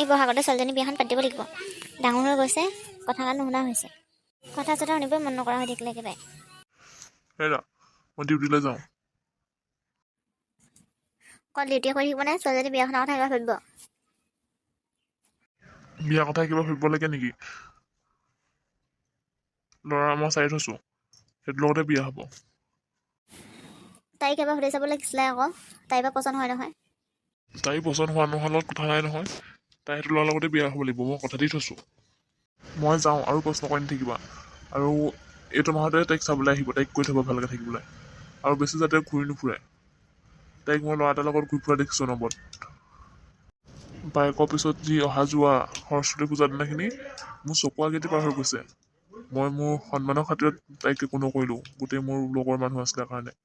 এই বহাগতে ছোৱালীজনী বিয়াখন পাতিব লাগিব। ডাঙৰ হৈ গৈছে কথা গান নুশুনা হৈছে। কথা চথা শুনিবই মন নকৰা হৈ থাকিলে একেবাৰে। হেৰা মই ডিউটিলৈ যাওঁ। অকল ডিউটি কৰি থাকিব নে ছোৱালীজনী বিয়াখনৰ কথা কিবা ভাবিব? বিয়া কথা কিবা ভাবিব লাগে নেকি? ল'ৰা মই চাই থৈছোঁ সেইটো লগতে বিয়া হ'ব। তাইক এবাৰ সুধি চাব লাগিছিলে আকৌ তাইৰ পৰা পচন্দ হয় নহয়। তাই পচন্দ হোৱা লগত কথা নাই নহয়। তাই সেইটো ল'ৰাৰ লগতে বিয়া হ'ব লাগিব মই কথা দি থৈছোঁ মই যাওঁ আৰু প্ৰশ্ন কৰি নাথাকিবা। আৰু এইটো মাহতে তাইক চাবলৈ আহিব তাইক কৈ থ'ব ভালকৈ থাকিবলৈ। আৰু বেছি যাতে ঘূৰি নুফুৰে। তাইক মই ল'ৰা এটাৰ লগত ঘূৰি ফুৰা দেখিছোঁ নবত। বাইকৰ পিছত যি অহা যোৱা সৰস্বতী পূজাৰ দিনাখিনি মোৰ চকু আগেদি পাৰ হৈ গৈছে। মই মোৰ সন্মানৰ খাতিৰত তাইক একো নকৰিলোঁ গোটেই মোৰ লগৰ মানুহ আছিলে কাৰণে।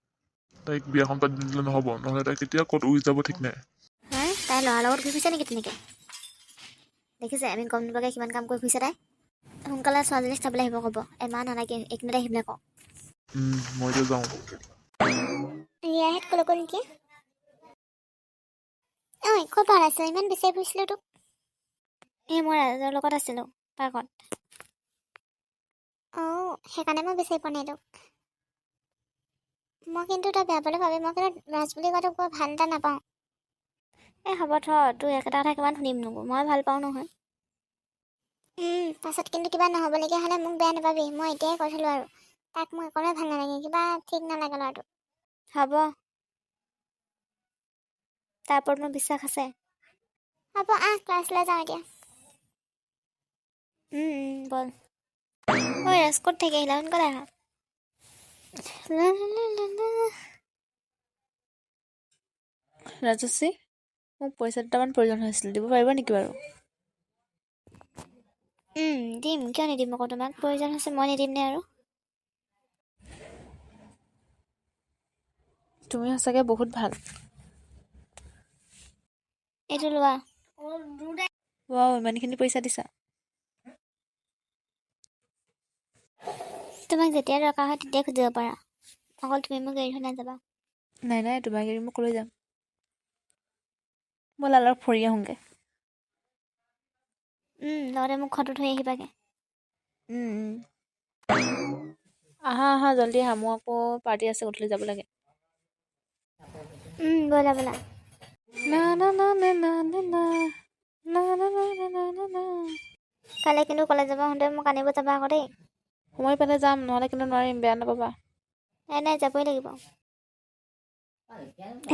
তাইক বিয়াখন পাতি নিদিলে নহ'ব নহ'লে তাই কেতিয়া ক'ত উৰি যাব ঠিক নাই। তাই ল'ৰাৰ লগত ঘূৰি ফুৰিছে নেকি তেনেকৈ? দেখিছে আমি গম নোপোৱাকৈ কিমান কাম কৰি ফুৰিছে তাই? সোনকালে ছোৱালীজনীক চাবলৈ আহিব ক'ব। এমাহ নালাগে এইখিনিতে আহিবলৈ কওঁ? উম, মই এতিয়া যাওঁ ৰিয়াহেঁত ক'লৈ গ'ল নেকি? ঐ ইমান বিচাৰি ফুৰিছিলোঁ তোক? এই মই ৰাজৰ লগত আছিলোঁ পাৰ্কত। অঁ সেইকাৰণে মই বিচাৰি পোৱা নাই তোক। মই কিন্তু তই বেয়া পালে ভাবি মই কিন্তু ৰাজ বুলি কোৱাটো বৰ ভাল এটা নাপাওঁ। এই হ'ব থ তোৰ একেটা কথা কিমান শুনিম নো মই ভাল পাওঁ নহয়। পাছত কিন্তু কিবা নহ'বলগীয়া হ'লে মোক বেয়া নাপাবি মই এতিয়াই কৈ থলোঁ আৰু। তাক মোৰ একেবাৰে ভাল নালাগে কিবা ঠিক নালাগে ল'ৰাটো। হ'ব। তাৰ ওপৰত মোৰ বিশ্বাস আছে। হ'ব আহ ক্লাছলৈ যাওঁ এতিয়া। বল। ঐ ৰাজ ক'ত থাকি আহিলা সোনকালে আহা। ৰাজশ্ৰী? মোক পইচা দুটামান প্ৰয়োজন হৈছিল দিব পাৰিবা নেকি বাৰু দিম কিয় নিদিম আকৌ তোমাক প্ৰয়োজন হৈছে মই নিদিম নে আৰু তুমি সঁচাকৈ বহুত ভাল এইটো লোৱা ৱাও ইমানখিনি পইচা দিছা তোমাক যেতিয়া দৰকাৰ হয় তেতিয়াই খুজিব পাৰা অকল তুমি মোক এৰি থৈ নাযাবা নাই নাই তোমাক এৰি মই ক'লৈ যাম বলা অলপ ফুৰি আহোগে লগতে মুখতো থৈ আহিবাগে আহা আহা জলদি আহা মোৰ আকৌ পাৰ্টি আছে গধূলি যাব লাগে কাইলে কিন্তু কলেজ যাব আহোঁতে মোক আনিব যাবা আকৌ দেই সময় পালে যাম নহ'লে কিন্তু নোৱাৰিম বেয়া নাপাবা এনেই যাবই লাগিব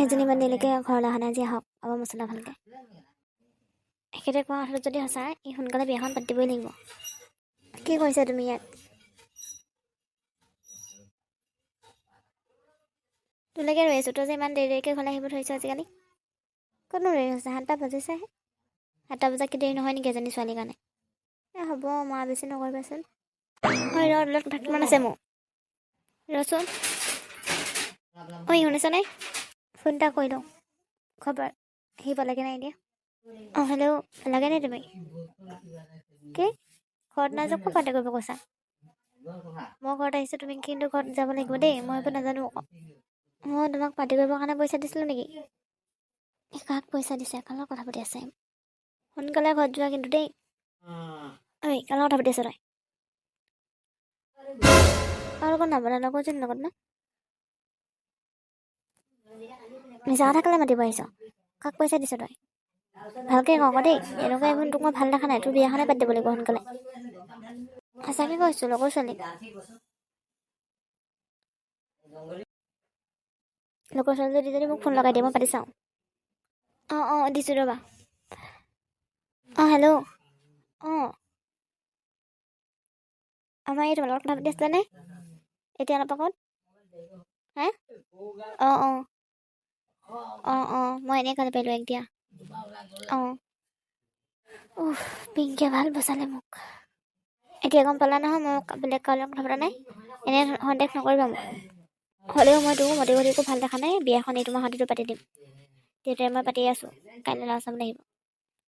এজনী ইমান দেৰিলৈকে ঘৰলৈ অহা নাই যে আহক আকৌ মছলা ভালকৈ। এখেতে কোৱা কথাটো যদি সঁচা ই সোনকালে বিয়াখন পাতিবই লাগিব। কি কৰিছা তুমি ইয়াত? তোলৈকে ৰৈ আছোঁ তই যে ইমান দেৰি দেৰিকৈ ঘৰলৈ আহিব ধৰিছ আজিকালি। ক'তনো দেৰি হৈছে সাতটা বাজিছেহে। সাতটা বজাত কি দেৰি নহয় নেকি এজনী ছোৱালীৰ কাৰণে? এই হ'ব মা বেছি নকৰিবাচোন। ৰ তোলত কথা কিমান আছে মোৰ। ৰচোন। ঐ শুনিছনে ফোন এটা কৰি লওঁ। খবৰ আহি পালেগে নাই এতিয়া? অঁ হেল্ল' লাগে নে তুমি? কি? ঘৰত নাযাওঁ ক'ত পাৰ্টি কৰিব কৈছা? মই ঘৰত আহিছোঁ তুমি কিন্তু ঘৰত যাব লাগিব দেই মই এইবোৰ নাজানো। মই তোমাক পাৰ্টি কৰিবৰ কাৰণে পইচা দিছিলোঁ নেকি? কাক পইচা দিছে কাৰ লগত কথা পাতি আছে। সোনকালে ঘৰত যোৱা কিন্তু দেই। ঐ কাৰ লগত কথা পাতি আছ তই। কাৰ লগত নাপালা লগৰজনীৰ লগত না? মিছা কথা কেলৈ মাতিব আহিছ। কাক পইচা দিছ তই? ভালকৈ কওঁ আকৌ দেই। এনেকুৱা এইবোৰ তোক মই ভাল দেখা নাই। তোৰ বিয়াখনে পাতি দিব লাগিব সোনকালে। সঁচাকৈ কৈছোঁ লগৰ ছোৱালী লগৰ ছোৱালী যদি যদি মোক ফোন লগাই দিয়ে মই পাতি চাওঁ। অঁ অঁ দিছোঁ ৰ'বা। অঁ হেল্ল' অঁ। আমাৰ এই তোমাৰ লগত কথা পাতি আছিলেনে এতিয়া অলপ আগত? হে? অঁ অঁ। অঁ অঁ মই এনেই কালি পাৰিলোঁ এক দিয়া। অঁ। উফ পিংকিয়ে ভাল বচালে মোক। এতিয়া গম পালা নহয় মই বেলেগ কাৰো কথা পতা নাই? এনে সন্দেহ নকৰিবা মোক। হ'লেও মই তোক মতি একো ভাল দেখা নাই বিয়াখন এইটো মাহতেতো পাতি দিম। দেউতাই মই পাতি আছোঁ কাইলৈ ল'ৰা চাবলৈ আহিব।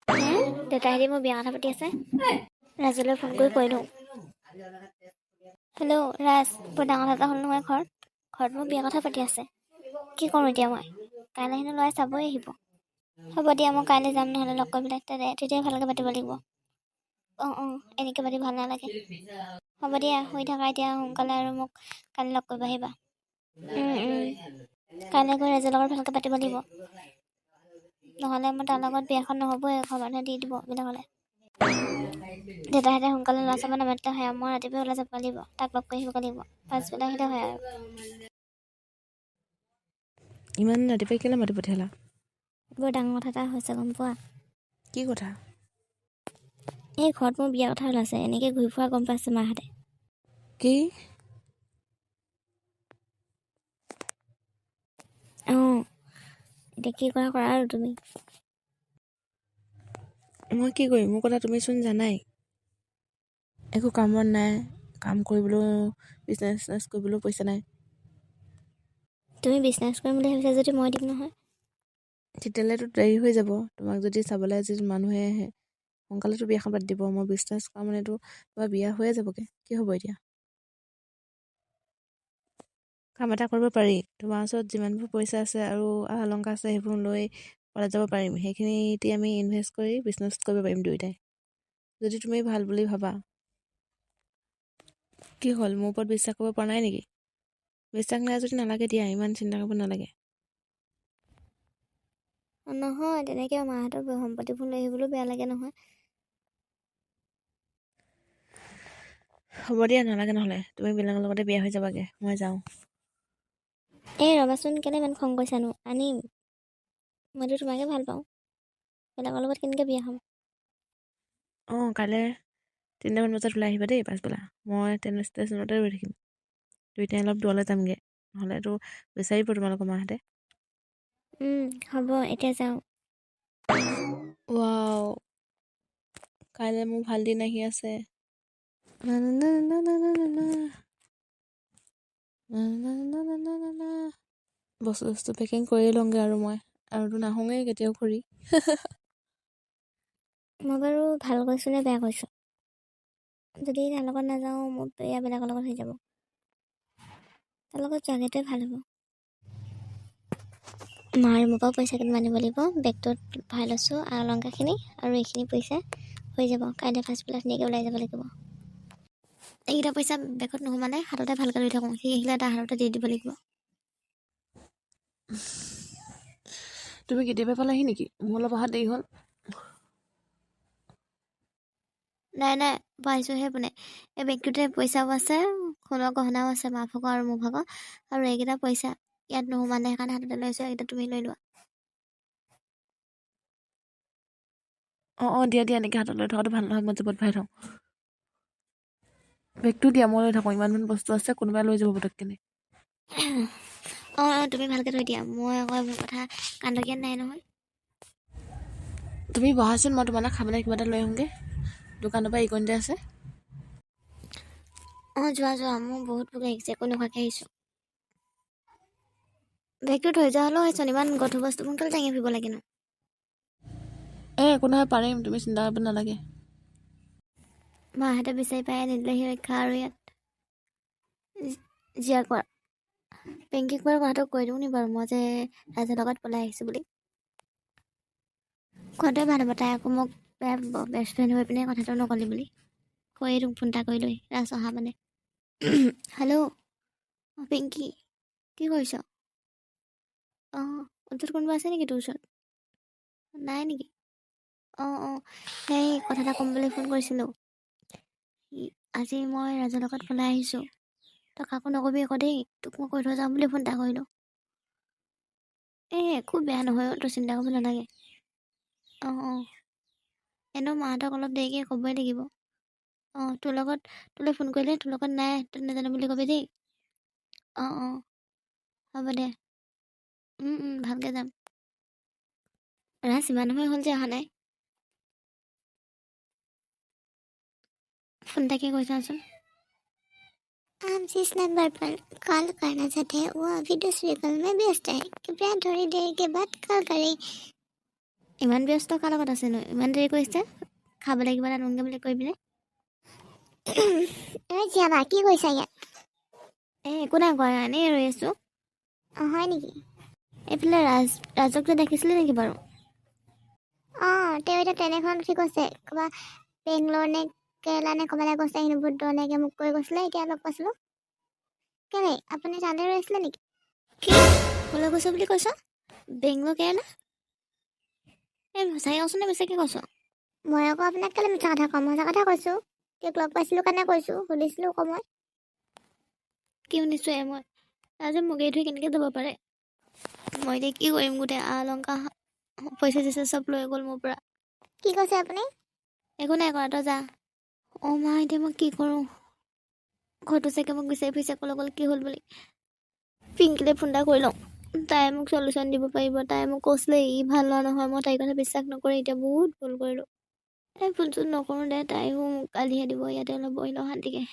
হে? দেউতাহেঁতি মোৰ বিয়া কথা পাতি আছে। ৰাজলৈ ফোন কৰি কৈ দিওঁ। হেল্ল' ৰাজ বৰ ডাঙৰ কথা এটা হ'ল নহয় ঘৰত। ঘৰত মোৰ বিয়া কথা পাতি আছে। কি কৰোঁ এতিয়া মই? কাইলৈ হেনো ল'ৰাই চাবই আহিব। হ'ব দিয়া মই কাইলৈ যাম নহ'লে লগ কৰি পেলাই তেতিয়া তেতিয়া ভালকৈ পাতিব লাগিব। অঁ অঁ এনেকৈ পাতি ভাল নালাগে। হ'ব দিয়া শুই থাকা এতিয়া সোনকালে আৰু মোক কাইলৈ লগ কৰিব আহিবা। কাইলৈ গৈ ৰাজুৰ লগত ভালকৈ পাতিব লাগিব। নহ'লে মই তাৰ লগত বিয়াখন নহ'বই ঘৰ মানুহে দি দিব বিলাকলে দেউতাহঁতে সোনকালে ল'ৰা ছোৱালী নামাতিলে হয় আৰু মই ৰাতিপুৱা ওলাই যাব লাগিব তাক লগ কৰি আহিব লাগিব। পাছবেলা আহিলে হয় আৰু। ইমান ৰাতিপুৱাই কেলৈ মাতি পঠিয়ালা? বৰ ডাঙৰ কথা এটা হৈছে গম পোৱা? কি কথা? এই ঘৰত মোৰ বিয়া কথা ওলাইছে এনেকৈ ঘূৰি ফুৰা গম পাইছে মাহঁতে। কি? অঁ এতিয়া কি কৰা কৰা আৰু তুমি? মই কি কৰিম? মোৰ কথা তুমিচোন জানাই। একো কামত নাই কাম কৰিবলৈও বিজনেছ চিজনেছ কৰিবলৈও পইচা নাই। তুমি বিজনেছ কৰিম বুলি ভাবিছা যদি মই দিম নহয়। তেতিয়াহ'লেতো দেৰি হৈ যাব। তোমাক যদি চাবলৈ যদি মানুহে আহে সোনকালেতো বিয়াখন পাতি দিব। মই বিজনেছ কৰা মানেতো তোমাৰ বিয়া হৈয়ে যাবগৈ। কি হ'ব এতিয়া? কাম এটা কৰিব পাৰি। তোমাৰ ওচৰত যিমানবোৰ পইচা আছে আৰু আ অলংকাৰ আছে সেইবোৰ লৈ কলেজ যাব পাৰিম। সেইখিনি দি আমি ইনভেষ্ট কৰি বিজনেছ কৰিব পাৰিম দুয়োটাই। যদি তুমি ভাল বুলি ভাবা। কি হ'ল? মোৰ ওপৰত বিশ্বাস কৰিব পৰা নাই নেকি? বিশ্বাস নাই যদি নালাগে দিয়া ইমান চিন্তা কৰিব নালাগে। নহয় তেনেকৈ মাহঁতৰ সম্পত্তিবোৰ লৈ আহিবলৈও বেয়া লাগে নহয়। হ'ব দিয়া নালাগে নহ'লে। তুমি বেলেগৰ লগতে বিয়া হৈ যাবাগে মই যাওঁ। এই ৰবাচোন কেলৈ ইমান খং কৰিছানো? আনিম। মইতো তোমাকে ভাল পাওঁ। বেলেগৰ লগত কেনেকৈ বিয়া হ'ম? অঁ কাইলৈ তিনিটামান বজাত ওলাই আহিবা দেই পাছবেলা। মই ট্ৰেইন ষ্টেচনতে ৰৈ থাকিম। তো এতিয়া অলপ দূৰলৈ যামগে নহ'লেতো বিচাৰিব তোমালোকৰ মাহঁতে হ'ব এতিয়া যাওঁ ৱাও কাইলৈ মোৰ ভাল দিন আহি আছে বস্তু চস্তু পেকিং কৰিয়ে লওঁগৈ আৰু মই আৰুতো নাহোঁগৈ কেতিয়াও ঘূৰি মই বাৰু ভাল কৈছোঁ নে বেয়া কৈছোঁ যদি তাৰ লগত নাযাওঁ মোৰ বেয়া বেলেগৰ লগত হৈ যাব তাৰ লগত যোৱাগৈটোৱে ভাল হ'ব। মাৰ মোৰ পৰা পইচা কেইটামান আনিব লাগিব। বেগটোত ভৰাই লৈছোঁ আৰু অলংকাৰখিনি আৰু এইখিনি পইচা হৈ যাব। কাইলৈ পাছবেলা ধুনীয়াকৈ ওলাই যাব লাগিব। এইকেইটা পইচা বেগত নোসোমালে হাততে ভালকৈ লৈ থাকোঁ। সি আহিলে তাৰ হাততে দি দিব লাগিব। তুমি কেতিয়াবা পালাহি নেকি? মোৰ অলপ অহা দেৰি হ'ল। নাই নাই পাইছোঁহে পোনে এই বেগটোতে পইচাও আছে সোণৰ গহনাও আছে মা ভাগৰ আৰু মোৰ ভাগৰ আৰু এইকেইটা পইচা ইয়াত নোসোমালে সেইকাৰণে হাততে লৈছোঁ এইকেইটা তুমি লৈ লোৱা। অঁ অঁ দিয়া দিয়া এনেকৈ হাতত লৈ থকাটো ভাল নহয় মই জেপত ভৰাই থওঁ। বেগটো দিয়া মই লৈ থাকোঁ ইমানমান বস্তু আছে কোনোবাই লৈ যাব পটককেনে অঁ অঁ তুমি ভালকৈ থৈ দিয়া মই আকৌ মোৰ কথা কান্দকীয়াত নাই নহয়। তুমি বহাচোন মই তোমালৈ খাবলৈ কিবা এটা লৈ আহোঁগৈ দোকানৰ পৰা ইকণতে আছে। অঁ যোৱা যোৱা। মোৰ বহুত ভোক লাগিছে। একো নোখোৱাকৈ আহিছোঁ। বেগটো থৈ যোৱা হ'লেও হৈছোন ইমান গধুৰ বস্তু। সোনকালে দাঙি ফুৰিব লাগে ন? এই একো নহয় পাৰিম। তুমি চিন্তা কৰিব নালাগে। মাহঁতে বিচাৰি পাই নিদিলেহি ৰক্ষা আৰু ইয়াত। জীয়া কৰা পেংকিক বাৰু কথাটো কৈ দিওঁ নি বাৰু? মই যে ৰাজৰ লগত পলাই আহিছোঁ বুলি। কোৱাটোৱে ভাল হ'ব। তাই আকৌ মোক বেষ্ট ফ্ৰেণ্ড হৈ পিনে কথাটো নক'লি বুলি। কৈয়ে দিওঁ ফোন এটা কৰি লৈ। ৰাজ অহা মানে। হেল্ল' অঁ পিংকি কি কৰিছ অঁ ওচৰত কোনোবা আছে নেকি তোৰ ওচৰত নাই নেকি অঁ অঁ সেই কথা এটা ক'ম বুলি ফোন কৰিছিলোঁ আজি মই ৰাজৰ লগত পলাই আহিছোঁ তই কাকো নকবি আকৌ দেই তোক মই কৈ থৈ যাম বুলি ফোন এটা কৰিলোঁ এই একো বেয়া নহয় তই চিন্তা কৰিব নালাগে অঁ অঁ এনেও মাহঁতক অলপ দেৰিকৈ ক'বই লাগিব অঁ তোৰ লগত তোলৈ ফোন কৰিলে তোৰ লগত নাই তই নাজানো বুলি ক'বি দেই অঁ অঁ হ'ব দে উম, উম, ভালকৈ যাম ৰাজ ইমান সময় হ'ল যে অহা নাই फोन तक कोई चांस आप जिस नंबर पर कॉल करना चाहते हैं वो अभी दूसरे कॉल में व्यस्त है कृपया थोड़ी देर के बाद कॉल करें ইমান ব্যস্ত কাৰ লগত আছেনো ইমান দেৰি কৰিছে খাবলৈ কিবা এটা আনোগৈ বুলি কৈ পিনে ঐ জীয়াবা কি কৰিছা ইয়াত এই একো নাই কৰা এনেই ৰৈ আছোঁ অঁ হয় নেকি এইফালে ৰাজ ৰাজক যে দেখিছিলি নেকি বাৰু অঁ তেওঁ এতিয়া ট্ৰেইন এখন উঠি গৈছে ক'বা বেংগলোৰ নে কেৰেলা নে ক'ৰবালৈ গৈছে হেনো বহুত মোক কৈ গৈছিলে এতিয়া লগ পাইছিলোঁ কেলে আপুনি তাতে ৰৈছিলে নেকি কি ক'লৈ গৈছ বুলি কৈছ বেংগলোৰ কেৰেলা এই সঁচাকৈ কৈছ নে বেছিকৈ কৈছ মই আকৌ আপোনাক কেলে মিছা কথা ক'ম সঁচা কথা কৈছোঁ তেওঁক লগ পাইছিলোঁ কাৰণে কৈছোঁ সুধিছিলোঁ আকৌ মই কি শুনিছোঁ এই মই? আজি মোক এৰি থৈ কেনেকৈ যাব পাৰে? মই এতিয়া কি কৰিম গোটেই আ অলংকাৰ পইচা চইচা চব লৈ গ'ল মোৰ পৰা। কি কৈছে আপুনি? একো নাই কৰা তই যা। অঁ মা এতিয়া মই কি কৰোঁ? ঘৰটো চাগে মোক বিচাৰি ফুৰিছে ক'লৈ গ'ল কি হ'ল বুলি। পিংকিলৈ ফোন এটা কৰি লওঁ। তাই মোক চলিউশ্যন দিব পাৰিব তাই মোক কৈছিলে ই ভাল লোৱা নহয় মই তাইৰ কথা বিশ্বাস নকৰি এতিয়া বহুত ভুল কৰিলোঁ। এই ফোন চোন নকৰোঁ দে তাইও মোক গালিহে দিব ইয়াতে অলপ বহি লওঁ শান্তিকৈ